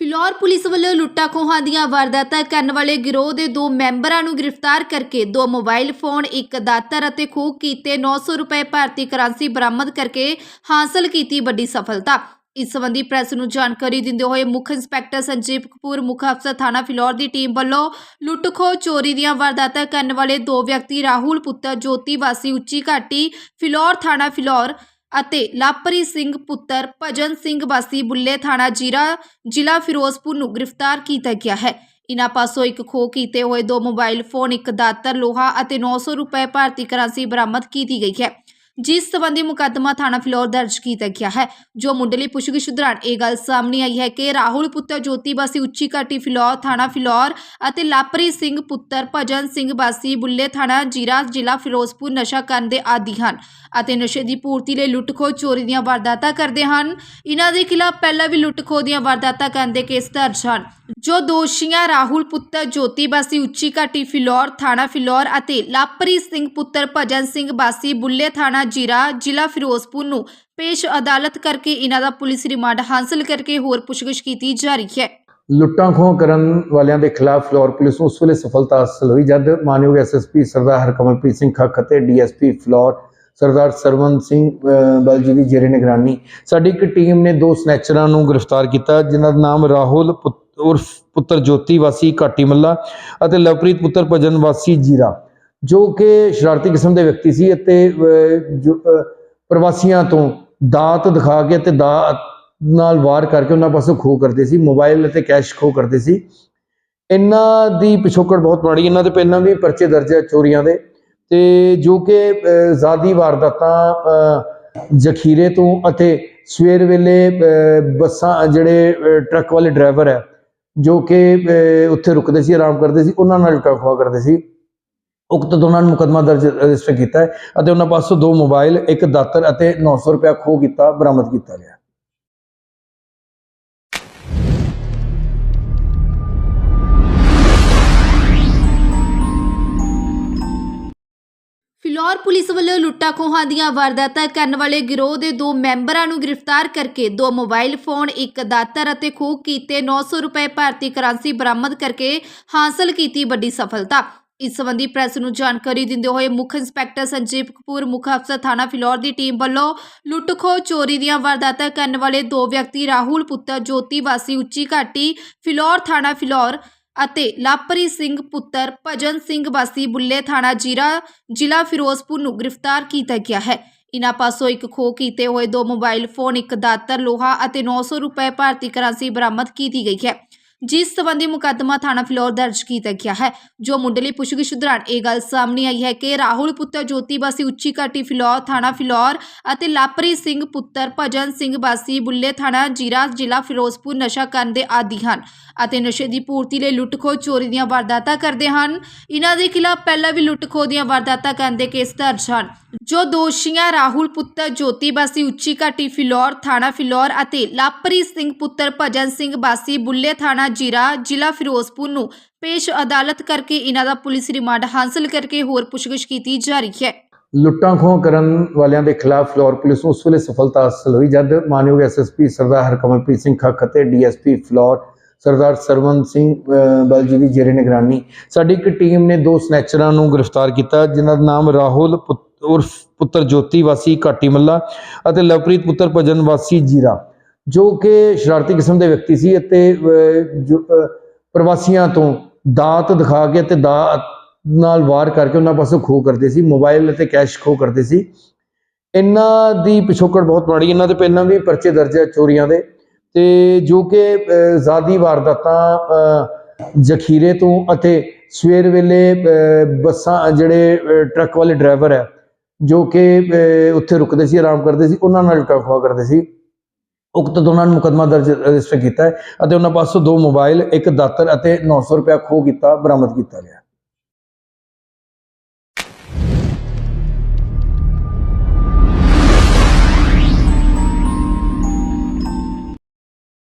Phillaur police ਵੱਲੋਂ ਲੁੱਟਾਂ ਖੋਹਾਂ ਦੀਆਂ ਵਾਰਦਾਤਾਂ ਕਰਨ ਵਾਲੇ ਗਿਰੋਹ ਦੇ ਦੋ ਮੈਂਬਰਾਂ ਨੂੰ ਗ੍ਰਿਫਤਾਰ ਕਰਕੇ ਦੋ ਮੋਬਾਈਲ ਫੋਨ, ਇੱਕ ਦਾਤਰ ਅਤੇ ਖੋਹ ਕੀਤੇ 900 ਰੁਪਏ ਭਾਰਤੀ ਕਰੰਸੀ ਬਰਾਮਦ ਕਰਕੇ ਹਾਸਲ ਕੀਤੀ ਵੱਡੀ ਸਫਲਤਾ। ਇਸ ਸੰਬੰਧੀ ਪ੍ਰੈਸ ਨੂੰ ਜਾਣਕਾਰੀ ਦਿੰਦੇ ਹੋਏ ਮੁੱਖ ਇੰਸਪੈਕਟਰ ਸੰਜੀਵ ਕਪੂਰ, ਮੁੱਖ ਅਫਸਰ ਥਾਣਾ ਫਿਲੌਰ ਦੀ ਟੀਮ ਵੱਲੋਂ ਲੁੱਟ ਖੋਹ ਚੋਰੀ ਦੀਆਂ ਵਾਰਦਾਤਾਂ ਕਰਨ ਵਾਲੇ ਦੋ ਵਿਅਕਤੀ ਰਾਹੁਲ ਪੁੱਤਰ, ਜੋਤੀ ਵਾਸੀ ਉੱਚੀ ਘਾਟੀ, ਫਿਲੌਰ ਥਾਣਾ ਫਿਲੌਰ ਅਤੇ ਲਾਪਰੀ ਸਿੰਘ ਪੁੱਤਰ ਭਜਨ ਸਿੰਘ ਵਾਸੀ ਬੁੱਲੇ ਥਾਣਾ ਜੀਰਾ, ਜ਼ਿਲ੍ਹਾ ਫਿਰੋਜ਼ਪੁਰ ਨੂੰ ਗ੍ਰਿਫਤਾਰ ਕੀਤਾ ਗਿਆ ਹੈ। ਇਨ੍ਹਾਂ ਪਾਸੋਂ ਇੱਕ ਖੋਹ ਕੀਤੇ ਹੋਏ ਦੋ ਮੋਬਾਈਲ ਫੋਨ, ਇੱਕ ਦਾਤਰ ਲੋਹਾ ਅਤੇ 900 ਰੁਪਏ ਭਾਰਤੀ ਕਰੰਸੀ ਬਰਾਮਦ ਕੀਤੀ ਗਈ ਹੈ। ਜਿਸ ਸੰਬੰਧੀ ਮੁਕੱਦਮਾ ਥਾਣਾ ਫਿਲੌਰ ਦਰਜ ਕੀਤਾ ਗਿਆ ਹੈ, ਜੋ ਮੁੰਡਲੀ ਪੁੱਛਗਿੱਛ ਦੌਰਾਨ ਇਹ ਗੱਲ ਸਾਹਮਣੇ ਆਈ ਹੈ ਕਿ ਰਾਹੁਲ ਪੁੱਤਰ ਜੋਤੀ ਬਾਸੀ ਉੱਚੀ ਘਾਟੀ ਫਿਲੌਰ ਥਾਣਾ ਫਿਲੌਰ ਅਤੇ ਲਾਪਰੀ ਸਿੰਘ ਪੁੱਤਰ ਭਜਨ ਸਿੰਘ ਬਾਸੀ ਬੁੱਲੇ ਥਾਣਾ ਜੀਰਾ ਜ਼ਿਲ੍ਹਾ ਫਿਰੋਜ਼ਪੁਰ ਨਸ਼ਾ ਕਰਨ ਦੇ ਆਦੀ ਹਨ ਅਤੇ ਨਸ਼ੇ ਦੀ ਪੂਰਤੀ ਲਈ ਲੁੱਟ-ਖੋਹ ਚੋਰੀ ਦੀਆਂ ਵਾਰਦਾਤਾਂ ਕਰਦੇ ਹਨ। ਇਹਨਾਂ ਦੇ ਖਿਲਾਫ ਪਹਿਲਾਂ ਵੀ ਲੁੱਟ-ਖੋਹ ਦੀਆਂ ਵਾਰਦਾਤਾਂ ਕਰਨ ਦੇ ਕੇਸ ਦਰਜ ਹਨ, ਜੋ ਦੋਸ਼ੀਆਂ ਰਾਹੁਲ ਪੁੱਤਰ ਜੋਤੀ ਬਾਸੀ ਉੱਚੀ ਘਾਟੀ ਫਿਲੌਰ ਥਾਣਾ ਫਿਲੌਰ ਅਤੇ ਲਾਪਰੀ ਸਿੰਘ ਪੁੱਤਰ ਭਜਨ ਸਿੰਘ ਬਾਸੀ ਬੁੱਲੇ ਥਾਣਾ ਜੀਰਾ ਜ਼ਿਲ੍ਹਾ ਫਿਰੋਜ਼ਪੁਰ ਨੂੰ ਪੇਸ਼ ਅਦਾਲਤ ਕਰਕੇ ਇਹਨਾਂ ਦਾ ਪੁਲਿਸ ਰਿਮਾਂਡ ਹਾਸਲ ਕਰਕੇ ਹੋਰ ਪੁੱਛਗਿੱਛ ਕੀਤੀ ਜਾ ਰਹੀ ਹੈ। ਲੁੱਟਾਂ ਖੋਹ ਕਰਨ ਵਾਲਿਆਂ ਦੇ ਖਿਲਾਫ ਫਲੋਰ ਪੁਲਿਸ ਨੂੰ ਉਸ ਵੇਲੇ ਸਫਲਤਾ ਹਾਸਲ ਹੋਈ ਜਦ ਮਾਨਯੋਗ ਐਸਐਸਪੀ ਸਰਦਾਰ ਹਰਕਮਲਪ੍ਰੀਤ ਸਿੰਘ ਖੱਖ ਅਤੇ ਡੀਐਸਪੀ ਫਲੋਰ ਸਰਦਾਰ ਸਰਵਨ ਸਿੰਘ ਅਹ, ਬਲ ਜੀ ਦੀ ਜੇਰੇ ਨਿਗਰਾਨੀ। ਸਾਡੀ ਇੱਕ ਟੀਮ ਨੇ ਦੋ ਸਨੈਚਰਾਂ ਨੂੰ ਗ੍ਰਿਫਤਾਰ ਕੀਤਾ ਜਿਨ੍ਹਾਂ ਦਾ ਨਾਮ ਰਾਹੁਲ ਪੁੱਤ- ਉਰਫ ਪੁੱਤਰ ਜੋਤੀ ਵਾਸੀ ਘਾਟੀ ਮੱਲਾ ਅਤੇ ਲਵਪ੍ਰੀਤ ਪੁੱਤਰ ਭਜਨ ਵਾਸੀ ਜੀਰਾ। ਜੋ ਕਿ ਸ਼ਰਾਰਤੀ ਕਿਸਮ ਦੇ ਵਿਅਕਤੀ ਸੀ ਅਤੇ ਜੋ, ਪ੍ਰਵਾਸੀਆਂ ਤੋਂ ਦਾਤ ਦਿਖਾ ਕੇ ਤੇ ਦਾਤ ਨਾਲ ਵਾਰ ਕਰਕੇ ਉਹਨਾਂ ਪਾਸੋਂ ਖੋਹ ਕਰਦੇ ਸੀ ਮੋਬਾਈਲ ਅਤੇ ਕੈਸ਼ ਖੋ ਕਰਦੇ ਸੀ। ਇਹਨਾਂ ਦੀ ਪਿਛੋਕੜ ਬਹੁਤ ਮਾੜੀ ਇਹਨਾਂ ਦੇ ਪਹਿਲਾਂ ਵੀ ਪਰਚੇ ਦਰਜ ਹੈ ਚੋਰੀਆਂ ਦੇ। ਤੇ ਜੋ ਕਿ ਅਹ, ਜ਼ਾਦੀ ਵਾਰਦਾਤਾਂ ਜ਼ਖੀਰੇ ਤੋਂ ਅਤੇ ਸਵੇਰ ਵੇਲੇ ਬੱਸਾਂ ਜਿਹੜੇ ਟਰੱਕ ਵਾਲੇ ਡਰਾਈਵਰ ਹੈ ਜੋ ਕਿ ਉੱਥੇ ਰੁਕਦੇ ਸੀ ਆਰਾਮ ਕਰਦੇ ਸੀ ਉਹਨਾਂ ਨਾਲ ਲੁੱਟਾਂ ਖੋਹ ਕਰਦੇ ਸੀ। ਉਕਤ ਦੋਨਾਂ ਨੂੰ ਮੁਕੱਦਮਾ ਦਰਜ ਰਜਿਸਟਰ ਕੀਤਾ ਹੈ ਅਤੇ ਉਹਨਾਂ ਪਾਸੋਂ ਦੋ ਮੋਬਾਈਲ, ਇੱਕ ਦਾਤਰ ਅਤੇ 900 ਰੁਪਇਆ ਖੋਹ ਕੀਤਾ, ਬਰਾਮਦ ਕੀਤਾ ਗਿਆ। ਫਿਲੌਰ ਪੁਲਿਸ ਵੱਲੋਂ ਲੁੱਟਾਂ ਖੋਹਾਂ ਦੀਆਂ ਵਾਰਦਾਤਾਂ ਕਰਨ ਵਾਲੇ ਗਿਰੋਹ ਦੇ ਦੋ ਮੈਂਬਰਾਂ ਨੂੰ ਗ੍ਰਿਫਤਾਰ ਕਰਕੇ ਦੋ ਮੋਬਾਈਲ ਫੋਨ, ਇੱਕ ਦਾਤਰ ਅਤੇ ਖੋਹ ਕੀਤੇ 900 ਰੁਪਏ ਭਾਰਤੀ ਕਰੰਸੀ ਬਰਾਮਦ ਕਰਕੇ ਹਾਸਲ ਕੀਤੀ ਵੱਡੀ ਸਫਲਤਾ। ਇਸ ਸੰਬੰਧੀ ਪ੍ਰੈਸ ਨੂੰ ਜਾਣਕਾਰੀ ਦਿੰਦੇ ਹੋਏ ਮੁੱਖ ਇੰਸਪੈਕਟਰ ਸੰਜੀਵ ਕਪੂਰ, ਮੁੱਖ ਅਫਸਰ ਥਾਣਾ ਫਿਲੌਰ ਦੀ ਟੀਮ ਵੱਲੋਂ ਲੁੱਟ-ਖੋਹ ਚੋਰੀ ਦੀਆਂ ਵਾਰਦਾਤਾਂ ਕਰਨ ਵਾਲੇ ਦੋ ਵਿਅਕਤੀ, ਰਾਹੁਲ ਪੁੱਤਰ, ਜੋਤੀ ਵਾਸੀ ਉੱਚੀ ਘਾਟੀ, ਫਿਲੌਰ ਥਾਣਾ ਫਿਲੌਰ ਅਤੇ ਲਾਪਰੀ ਸਿੰਘ ਪੁੱਤਰ, ਭਜਨ ਸਿੰਘ ਵਾਸੀ ਬੁੱਲੇ ਥਾਣਾ ਜੀਰਾ, ਜ਼ਿਲ੍ਹਾ ਫਿਰੋਜ਼ਪੁਰ ਨੂੰ ਗ੍ਰਿਫਤਾਰ ਕੀਤਾ ਗਿਆ ਹੈ। ਇਨ੍ਹਾਂ ਪਾਸੋਂ ਇੱਕ ਖੋਹ ਕੀਤੇ ਹੋਏ ਦੋ ਮੋਬਾਈਲ ਫੋਨ, ਇੱਕ ਦਾਤਰ, ਲੋਹਾ ਅਤੇ 900 ਰੁਪਏ ਭਾਰਤੀ ਕਰੰਸੀ ਬਰਾਮਦ ਕੀਤੀ ਗਈ ਹੈ। ਜਿਸ ਸੰਬੰਧੀ ਮੁਕੱਦਮਾ ਥਾਣਾ ਫਿਲੌਰ ਦਰਜ ਕੀਤਾ ਗਿਆ ਹੈ, ਜੋ ਮੁੰਡਲੀ ਪੁੱਛਗਿੱਛ ਦੌਰਾਨ ਇਹ ਗੱਲ ਸਾਹਮਣੇ ਆਈ ਹੈ ਕਿ ਰਾਹੁਲ ਪੁੱਤਰ ਜੋਤੀ ਬਾਸੀ ਉੱਚੀ ਘਾਟੀ ਫਿਲੌਰ ਥਾਣਾ ਫਿਲੌਰ ਅਤੇ ਲਾਪਰੀ ਸਿੰਘ ਪੁੱਤਰ ਭਜਨ ਸਿੰਘ ਬਾਸੀ ਬੁੱਲੇ ਥਾਣਾ ਜੀਰਾ ਜ਼ਿਲ੍ਹਾ ਫਿਰੋਜ਼ਪੁਰ ਨਸ਼ਾ ਕਰਨ ਦੇ ਆਦੀ ਹਨ ਅਤੇ ਨਸ਼ੇ ਦੀ ਪੂਰਤੀ ਲਈ ਲੁੱਟ-ਖੋਹ ਚੋਰੀ ਦੀਆਂ ਵਾਰਦਾਤਾਂ ਕਰਦੇ ਹਨ। ਇਹਨਾਂ ਦੇ ਖਿਲਾਫ ਪਹਿਲਾਂ ਵੀ ਲੁੱਟ-ਖੋਹ ਦੀਆਂ ਵਾਰਦਾਤਾਂ ਕਰਨ ਦੇ ਕੇਸ ਦਰਜ ਹਨ। ਜੋ ਦੋਸ਼ੀਆਂ ਰਾਹੁਲ ਪੁੱਤਰ ਜੋਤੀ ਬਾਸੀ ਉੱਚੀ ਘਾਟੀ ਫਿਲੌਰ ਥਾਣਾ ਫਿਲੌਰ ਅਤੇ ਲਾਪਰੀ ਸਿੰਘ ਪੁੱਤਰ ਭਜਨ ਸਿੰਘ ਬਾਸੀ ਬੁੱਲੇ ਥਾਣਾ ਜੀਰਾ ਜ਼ਿਲ੍ਹਾ ਫਿਰੋਜ਼ਪੁਰ ਨੂੰ ਪੇਸ਼ ਅਦਾਲਤ ਕਰਕੇ ਇਹਨਾਂ ਦਾ ਪੁਲਿਸ ਰਿਮਾਂਡ ਹਾਸਲ ਕਰਕੇ ਹੋਰ ਪੁੱਛਗਿੱਛ ਕੀਤੀ ਜਾ ਰਹੀ ਹੈ। ਲੁੱਟਾਂ ਖੋਹ ਕਰਨ ਵਾਲਿਆਂ ਦੇ ਖਿਲਾਫ ਫਲੋਰ ਪੁਲਿਸ ਨੂੰ ਉਸ ਵੇਲੇ ਸਫਲਤਾ ਹਾਸਲ ਹੋਈ ਜਦ ਮਾਨਯੋਗ ਐਸਐਸਪੀ ਸਰਦਾਰ ਹਰਕਮਲਪ੍ਰੀਤ ਸਿੰਘ ਖੱਖ ਅਤੇ ਡੀਐਸਪੀ ਫਲੋਰ ਸਰਦਾਰ ਸਰਵਨ ਸਿੰਘ ਅਹ, ਬਲ ਜੀ ਦੀ ਜੇਰੇ ਨਿਗਰਾਨੀ। ਸਾਡੀ ਇੱਕ ਟੀਮ ਨੇ ਦੋ ਸਨੈਚਰਾਂ ਨੂੰ ਗ੍ਰਿਫਤਾਰ ਕੀਤਾ ਜਿਨ੍ਹਾਂ ਦਾ ਨਾਮ ਰਾਹੁਲ ਪੁੱਤ- ਉਰਫ ਪੁੱਤਰ ਜੋਤੀ ਵਾਸੀ ਘਾਟੀ ਮੱਲਾ ਅਤੇ ਲਵਪ੍ਰੀਤ ਪੁੱਤਰ ਭਜਨ ਵਾਸੀ ਜੀਰਾ ਜੋ ਕਿ ਸ਼ਰਾਰਤੀ ਕਿਸਮ ਦੇ ਵਿਅਕਤੀ ਸੀ ਅਤੇ ਪ੍ਰਵਾਸੀਆਂ ਤੋਂ ਦਾਤ ਦਿਖਾ ਕੇ ਤੇ ਦਾਤ ਨਾਲ ਵਾਰ ਕਰਕੇ ਉਹਨਾਂ ਪਾਸੋਂ ਖੋਹ ਕਰਦੇ ਸੀ ਮੋਬਾਈਲ ਅਤੇ ਕੈਸ਼ ਖੋ ਕਰਦੇ ਸੀ। ਇਹਨਾਂ ਦੀ ਪਿਛੋਕੜ ਬਹੁਤ ਮਾੜੀ ਇਹਨਾਂ ਦੇ ਪਹਿਲਾਂ ਵੀ ਪਰਚੇ ਦਰਜ ਹੈ ਚੋਰੀਆਂ ਦੇ ਤੇ ਜੋ ਕਿ ਅਹ, ਜ਼ਾਦੀ ਵਾਰਦਾਤਾਂ ਅਹ, ਜ਼ਖੀਰੇ ਤੋਂ ਅਤੇ ਸਵੇਰ ਵੇਲੇ ਬੱਸਾਂ ਜਿਹੜੇ ਟਰੱਕ ਵਾਲੇ ਡਰਾਈਵਰ ਹੈ ਜੋ ਕਿ ਉੱਥੇ ਰੁਕਦੇ ਸੀ, ਆਰਾਮ ਕਰਦੇ ਸੀ, ਉਹਨਾਂ ਨਾਲ ਲੁੱਟਾਂ ਕਰਦੇ ਸੀ। ਉਕਤ ਦੋਨਾਂ ਨੂੰ ਮੁਕੱਦਮਾ ਦਰਜ ਰਜਿਸਟਰ ਕੀਤਾ ਹੈ ਅਤੇ ਉਹਨਾਂ ਪਾਸੋਂ ਦੋ ਮੋਬਾਈਲ, ਇੱਕ ਦਾਤਰ ਅਤੇ 900 ਰੁਪਇਆ ਖੋਹ ਕੀਤਾ, ਬਰਾਮਦ ਕੀਤਾ ਗਿਆ।